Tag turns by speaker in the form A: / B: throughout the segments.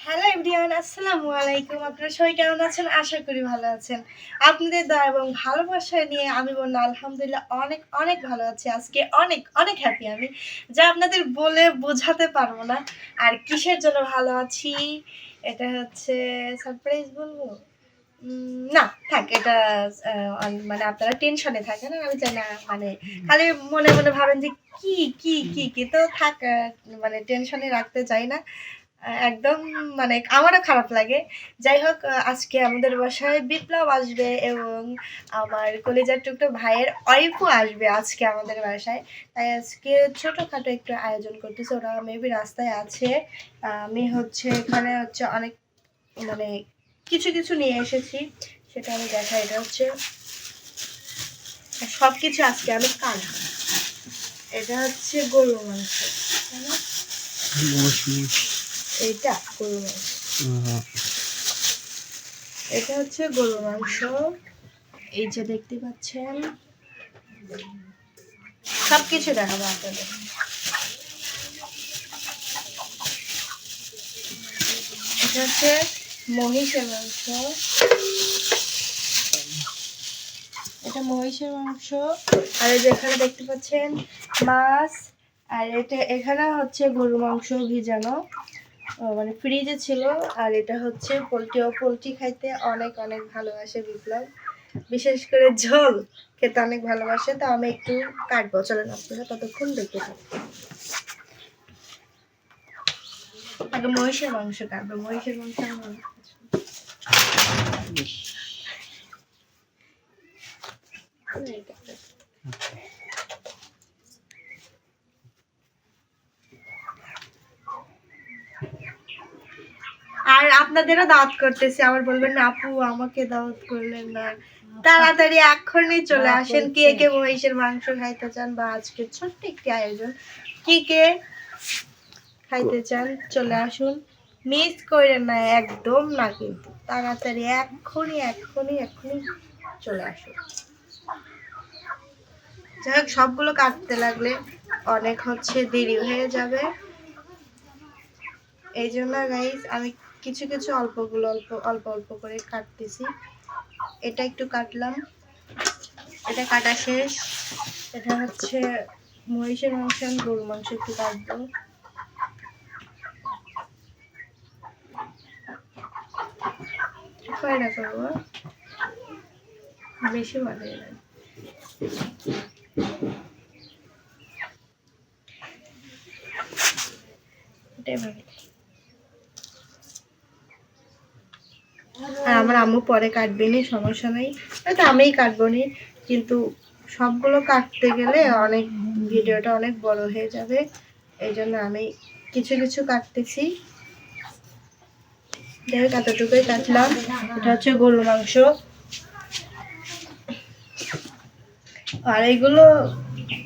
A: Hello everyone আসসালামু আলাইকুম। আপনারা সবাই কেমন আছেন? আশা করি ভালো আছেন। আপনাদের দয়া এবং ভালোবাসা নিয়ে আমি বললাম আলহামদুলিল্লাহ অনেক অনেক ভালো আছি। আজকে অনেক অনেক হ্যাপি আমি, যা আপনাদের বলে বোঝাতে পারব না। আর কিসের জন্য ভালো আছি? এটা হচ্ছে সারপ্রাইজ বলব? না, থাক, এটা মানে আপনারা টেনশনে থাকেন আমি চাই না মানে খালি মনে মনে ভাবেন যে কি কি কি কি? তো থাক মানে টেনশনে রাখতে চাই না। একদম মানে আমারও খারাপ লাগে। যাই হোক, আজকে আমাদের বাসায় বিপ্লব আসবে এবং আমার কলেজার টুকটো ভাইয়ের ওয়াইফও আসবে আজকে আমাদের বাসায়। তাই আজকে ছোটোখাটো একটু আয়োজন করতেছে। ওরা মেবি রাস্তায় আছে। আমি হচ্ছে এখানে হচ্ছে অনেক মানে কিছু কিছু নিয়ে এসেছি। সেটা আমি দেখাই। এটা হচ্ছে সব কিছু আজকে আমি কাজ এটা হচ্ছে গরুর মাংস। তাই না? এইটা গরুর মাংস। এটা হচ্ছে গরুর মাংস। এই যে দেখতে পাচ্ছেন। সব কিছু দেখাবো আপনাদের। এটা হচ্ছে মহিষের মাংস। এটা মহিষের মাংস। আর এই যে এখানে দেখতে পাচ্ছেন মাছ। আর এটা এখানে হচ্ছে গরু মাংস ভিজানো। মানে ফ্রিজে ছিল, আর এটা হচ্ছে পোলট্রি, ও পোলট্রি খাইতে অনেক অনেক ভালোবাসে বিপ্লব। বিশেষ করে ঝোল, খেতে অনেক ভালোবাসে, তো আমি একটু কাটবো। চলেন, আপনারা ততক্ষণ দেখে থাকি মহিষের মাংস কাটবো। মহিষের মাংস অনেক পছন্দ। এই কাটবো। আর আপনাদেরও দাওয়াত করতেছি। আবার বলবেন না আপু আমাকে দাওয়াত করলেন না। তাড়াতাড়ি এখনই চলে আসেন। কে কে মহিষের মাংস খাইতে চান বা আজকে ছোট্ট একটি আয়োজন। কি কে খাইতে চান চলে আসুন। মিস করেন না একদম না কিন্তু। তাড়াতাড়ি এক্ষুনি এক্ষুনি এক্ষুনি চলে আসুন। যাই হোক সবগুলো কাটতে লাগলে অনেক হচ্ছে দেরি হয়ে যাবে। এই জন্য গাইস আমি কিছু কিছু অল্পগুলো, অল্প অল্প অল্প করে কাটতেছি। এটা একটু কাটলাম। এটা কাটা শেষ। এটা হচ্ছে মহিষের মাংস আর গরু মাংস একটু কাটবো। কয়টা করব বেশি ভালো এটাই ভালো আর আমার আম্মু পরে কাটবে নি, সমস্যা নেই। হয়তো আমিই কাটবো নি। কিন্তু সবগুলো কাটতে গেলে অনেক ভিডিওটা অনেক বড় হয়ে যাবে। এই জন্য আমি কিছু কিছু কাটতেছি। যাই হোক এতটুকুই কাটলাম। এটা হচ্ছে গরুর মাংস। আর এগুলো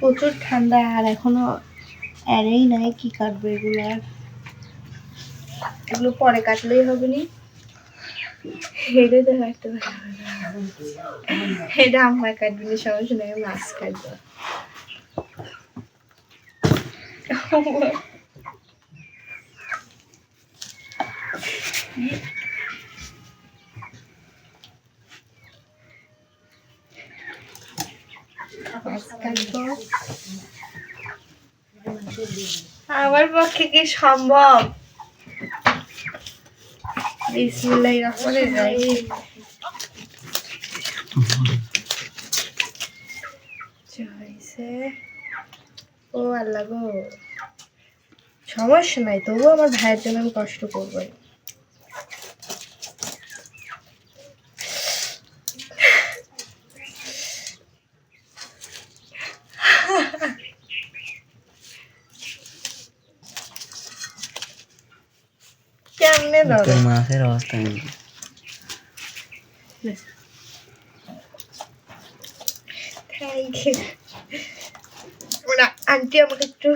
A: প্রচুর ঠান্ডা, আর এখনও এরেই নাই কি কাটবে এগুলো আর। এগুলো পরে কাটলেই হবে নি। হেডে তো কাটতে পারব। এটা আমার কাটবে। না মাছ কাটবো। আমার পক্ষে কি সম্ভব? বিসমিল্লাহির রহমানির রহিম। ও আল্লাহ গো। সমস্যা নাই, তবুও আমার ভাইয়ের জন্য আমি কষ্ট করবোই কেমনে
B: মাছের অবস্থা
A: ওরা আন্টি আমাকে একটু।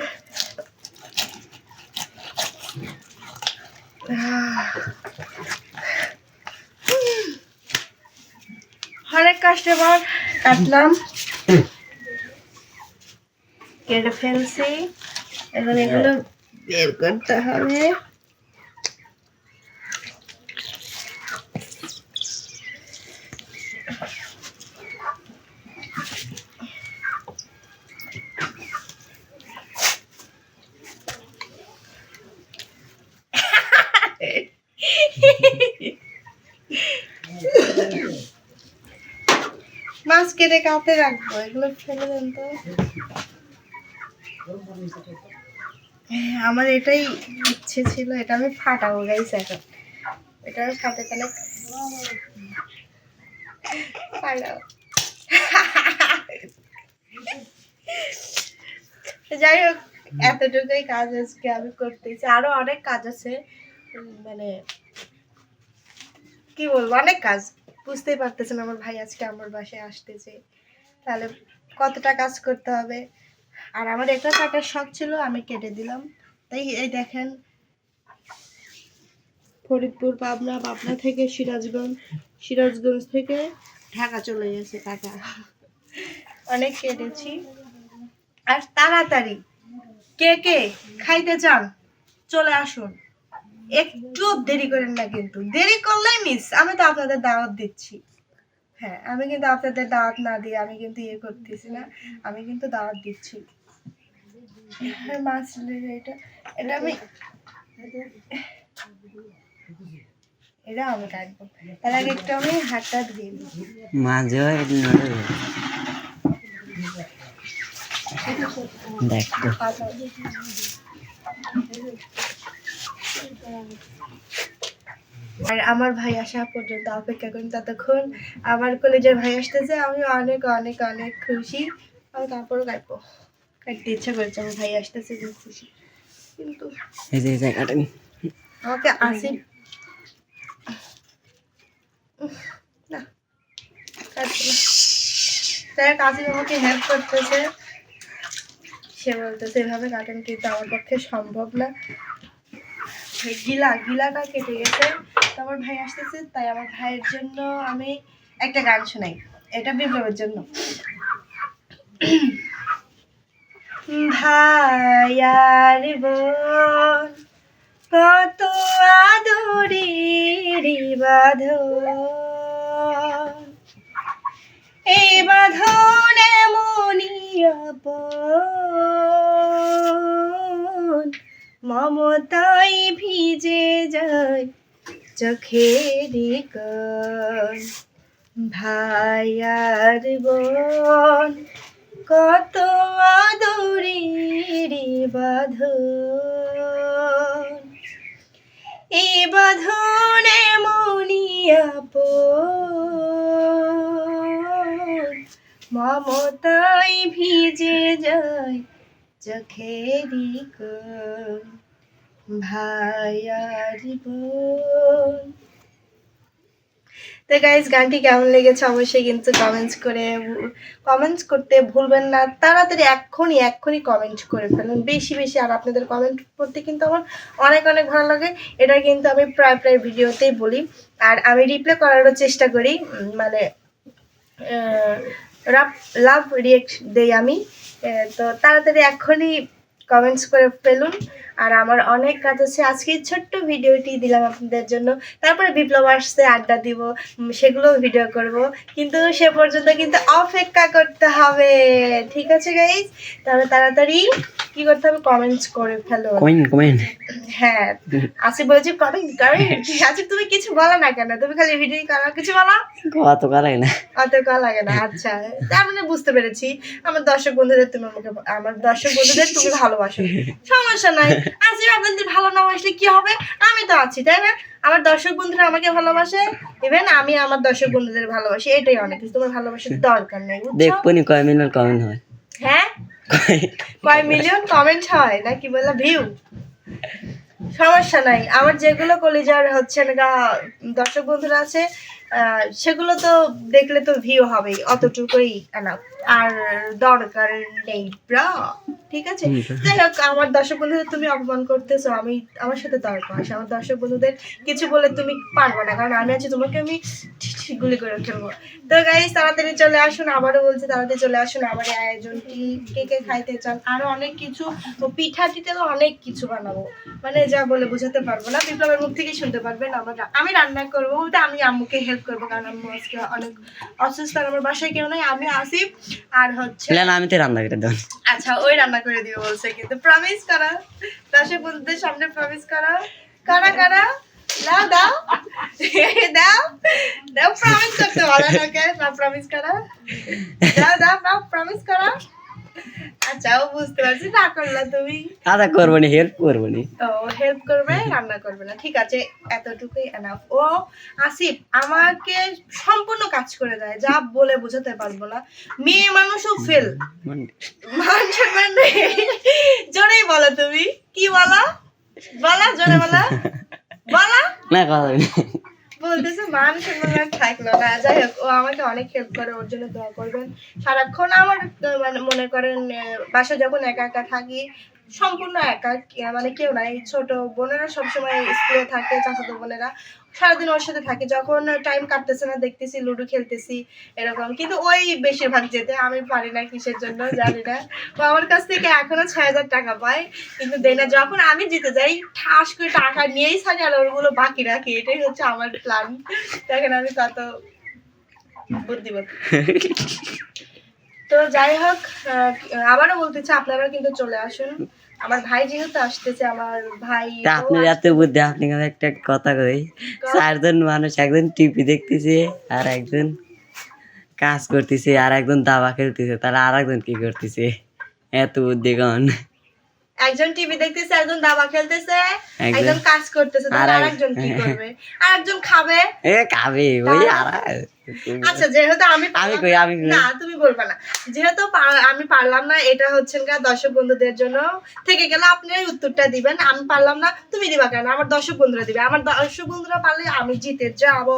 A: অনেক কাস্টমার কাটলাম কেটে ফেলছি এবার এগুলো বের করতে হবে কেটে কাতে রাখব? এগুলো ফেলে দেন তো। হ্যাঁ, আমার এটাই ইচ্ছে ছিল। এটা আমি ফাটাবো গাইস এখন। এটা ফাটে তাহলে যাই হোক এতটুকুই কাজ আজকে আমি করতেছি। আরও অনেক কাজ আছে। মানে কি বলব? অনেক কাজ। বুঝতেই পারতেছেন আমার ভাই আজকে আমার বাসায় আসতেছে তাহলে কতটা কাজ করতে হবে? আর আমার একটা কাটার শখ ছিল, আমি কেটে দিলাম। তাই এই দেখেন, ফরিদপুর, পাবনা পাবনা থেকে সিরাজগঞ্জ সিরাজগঞ্জ থেকে ঢাকা চলে গেছে টাকা। অনেক কেটেছি। আর তাড়াতাড়ি, কে কে খাইতে চান, চলে আসুন। একটু দেরি করেন না কিন্তু। দেরি করলেই মিস আমি তো আপনাদের দাওয়াত দিচ্ছি। হ্যাঁ আমি কিন্তু আপনাদের দাওয়াত না দিয়ে আমি কিন্তু ইয়ে করতেছি না। আমি কিন্তু দাওয়াত দিচ্ছি। মাছ এটা। এটা আমি এটা আমি কাটবো। তার আগে একটু আমি হাতটা ধুয়ে
B: মাঝে দেখ
A: আর আমার ভাই আসা পর্যন্ত অপেক্ষা করি ততক্ষণ। আমার কলেজের ভাই আসতেছে আমি অনেক অনেক অনেক খুশি। আমি তারপরও কাটবো। কাটতে ইচ্ছা করেছে আমার ভাই আসতেছে খুব খুশি। কিন্তু। আমাকে আসি। না কাটবো না। তাই আমাকে হেল্প করতেছে। সে বলতেছে এভাবে কাটেন কিন্তু আমার পক্ষে সম্ভব না। গিলা, গিলাটা কেটে গেছে। ভাই আসতেছে, তাই আমার ভাইয়ের জন্য আমি একটা গান শোনাই। এটা বিপ্লবের জন্য। কত আদরের বাঁধন এই বাঁধন এমনই আপন মমতাই ভিজে যায় চোখের কণ। ভাইয়ার বোন, কত আদরের বাঁধন। এ বাঁধন এমনই আপন। মমতাই ভিজে যায় চোখেরই কোণ। ভাইয়ার বোন তো গাইজ গানটি কেমন লেগেছে অবশ্যই কিন্তু কমেন্টস করে কমেন্টস করতে ভুলবেন না। তাড়াতাড়ি এক্ষুনি এক্ষুনি কমেন্ট করে ফেলুন। বেশি বেশি আর আপনাদের কমেন্ট করতে কিন্তু আমার অনেক অনেক ভালো লাগে। এটা কিন্তু আমি প্রায় প্রায় ভিডিওতেই বলি। আর আমি রিপ্লাই করারও চেষ্টা করি। মানে লাভ রিয়েক্ট দেই আমি। তো তাড়াতাড়ি এক্ষুনি কমেন্টস করে ফেলুন। আর আমার অনেক কাজ আছে। আজকে ছোট্ট ভিডিওটি দিলাম আপনাদের জন্য। তারপরে বিপ্লব আসছে আড্ডা দিব সেগুলো ভিডিও করব। কিন্তু সে পর্যন্ত কিন্তু অপেক্ষা করতে হবে। ঠিক আছে গাইজ তাহলে তাড়াতাড়ি কি করতে হবে? কমেন্টস করে ফেলো।
B: কমেন্ট কমেন্ট
A: হ্যাঁ আসিফ বলছি কমেন্ট কমেন্ট আসিফ তুমি কিছু বলো না কেন? তুমি খালি ভিডিও করো। কিছু বলো?
B: কত লাগে না।
A: অত কা লাগে না আচ্ছা। তার মানে বুঝতে পেরেছি। আমার দর্শক বন্ধুদের তুমি আমাকে আমার দর্শক বন্ধুদের তুমি ভালোবাসো। সমস্যা নাই। আসিফ আপনাদের ভালো না বাসলে কি হবে? আমি তো আছি তাই না? আমার দর্শক বন্ধুরা আমাকে ভালোবাসে ইভেন আমি আমার দর্শক বন্ধুদের ভালোবাসি এটাই অনেক কিছু। তোমার ভালোবাসার দরকার নেই
B: দেখব নি কয় মিনিট কমেন্ট হয়?
A: হ্যাঁ?
B: কয়-
A: মিলিয়ন কমেন্ট হয়? না কি বলে ভিউ সমস্যা নাই। আমার যেগুলো কলেজার হচ্ছে না দর্শক বন্ধুরা আছে সেগুলো তো দেখলে তো ভিউ হবেই অতটুকুই। আর দরকার নেই ব্রা ঠিক আছে? যাই হোক আমার দর্শক বন্ধুদের তুমি অপমান করতেছো আমি আমার সাথে তর্ক আসে আমার দর্শক বন্ধুদের কিছু বলে তুমি পারবে না কারণ আমি আছি তোমাকে আমি গুলি করে ফেলব। তো গাইজ তাড়াতাড়ি চলে আসুন আবারও বলছি তাড়াতাড়ি চলে আসুন আমার আয়োজনটি কে কে খাইতে চান? আরও অনেক কিছু ও পিঠা টিতেও অনেক কিছু বানাবো। মানে যা বলে বোঝাতে পারব না বিপ্লবের মুখ থেকেই শুনতে পারবেন আমার। আমি রান্না করব বলতে আমি আম্মুকে হেল্প করব কারণ আম্মু আজকে অনেক অসুস্থ আমার বাসায় কেউ নাই আমি আসিফ আর হচ্ছে
B: প্ল্যান আমি তো রান্না করে
A: আচ্ছা ওই রান্না করে দিও বলছে কিন্তু প্রমিস করা। দর্শক বন্ধুদের সামনে প্রমিস করা। কারা কারা? না দাও। দাও দাও প্রমিস করতে বলো না প্রমিস করা। দাও দাও দাও প্রমিস করা। আচ্ছা বুঝতে পারছি না করলা তুমি।
B: আদা করব নি হেল্প করব নি।
A: ও হেল্প করবে রান্না করবে না। ঠিক আছে এতটুকুই এনাফ ও আসিফ আমাকে সম্পূর্ণ কাজ করে দেয় যা বলে বোঝাতে পারব না। মেয়ে মানুষও ফেল
B: মানে
A: মান জোরেই বলো তুমি। কি বলা? বলা জোরে বলা। বলা।
B: না কথা বলি
A: বলতেছে, মান সম্মান থাকল না। যাই হোক, ও আমাকে অনেক হেল্প করে, ওর জন্য দোয়া করবেন। সারাক্ষণ আমার মানে মনে করেন বাসা যখন একা একা থাকি সম্পূর্ণ একা মানে কেউ নাই। ছোট বোনেরা সবসময় স্কুলে থাকে, চাচাতো বোনেরা। সারাদিন ওর সাথে থাকে। যখন টাইম কাটতেছে না, দেখতেছি, লুডো খেলতেছি, এরকম। কিন্তু ওই বেশিরভাগ যেতে আমি পারি না কিসের জন্য, জানি না। আমার কাছ থেকে এখনও ছয় হাজার টাকা পায়। কিন্তু দেয় না, যখন আমি জিতে যাই, ঠাস করে টাকা নিয়েই থাকে আর ওরগুলো বাকি রাখি। এটাই হচ্ছে আমার প্ল্যান দেখেন আমি তত বুদ্ধিমতী। তো যাই হোক আবারও বলতেছি আপনারাও কিন্তু চলে আসুন। আমার ভাই যেহেতু আসতেছে আমার ভাই
B: তা আপনার এত বুদ্ধি আপনি একটা কথা কই চারজন মানুষ একজন টিভি দেখতেছে আর একজন কাজ করতেছে আর একজন দাবা খেলতেছে তাহলে আর একজন কি করতেছে? এত বুদ্ধি কন।
A: একজন টিভি দেখতেছে একজন দাবা খেলতেছে
B: একজন-
A: একজন কাজ করতেছে তাহলে
B: আর এক-
A: আরেকজন কি করবে? আরেকজন খাবে।
B: এ খাবে ওই আর
A: আচ্ছা যেহেতু আমি
B: আমি কই আমি
A: না তুমি বলবে না। যেহেতু আমি পারলাম না এটা গা দর্শক বন্ধুদের জন্য থেকে গেলে আপনি উত্তরটা দিবেন আমি পারলাম না তুমি দিবা কেন? আমার দর্শক বন্ধুরা দিবে। আমার দর্শক বন্ধুরা পারলে আমি জিতে যাব।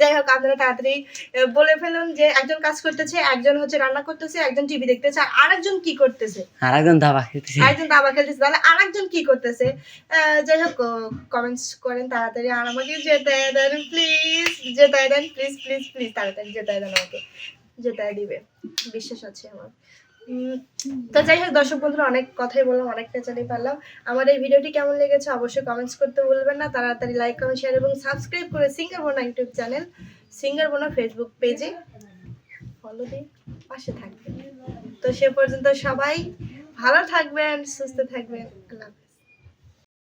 A: যাই হোক আপনারা তাড়াতাড়ি বলে ফেলুন যে একজন কাজ করতেছে একজন হচ্ছে রান্না করতেছে একজন টিভি দেখতেছে আর আরেকজন কি করতেছে?
B: আর একজন দাবা খেলতেছে।
A: একজন দাবা খেলতেছে তাহলে আরেকজন কি করতেছে? যাই হোক কমেন্টস করেন তাড়াতাড়ি আর আমাকে দেন প্লিজ, জেতায় দেন, প্লিজ প্লিজ প্লিজ, তাড়াতাড়ি জেতায় দেন আমাকে। জেতায় দিবে। বিশ্বাস আছে আমার। তো যাই হোক, দর্শক বন্ধুরা, অনেক কথাই বললাম, অনেকটা জানিয়ে পারলাম আমার এই ভিডিওটি কেমন লেগেছে অবশ্যই কমেন্টস করতে ভুলবেন না। তাড়াতাড়ি লাইক কমেন্ট শেয়ার এবং সাবস্ক্রাইব করে singer Bona YouTube channel singer Bona Facebook পেজে ফলো দিয়ে পাশে থাকবেন। তো সে পর্যন্ত সবাই ভালো থাকবেন, সুস্থ থাকবেন। আল্লাহ।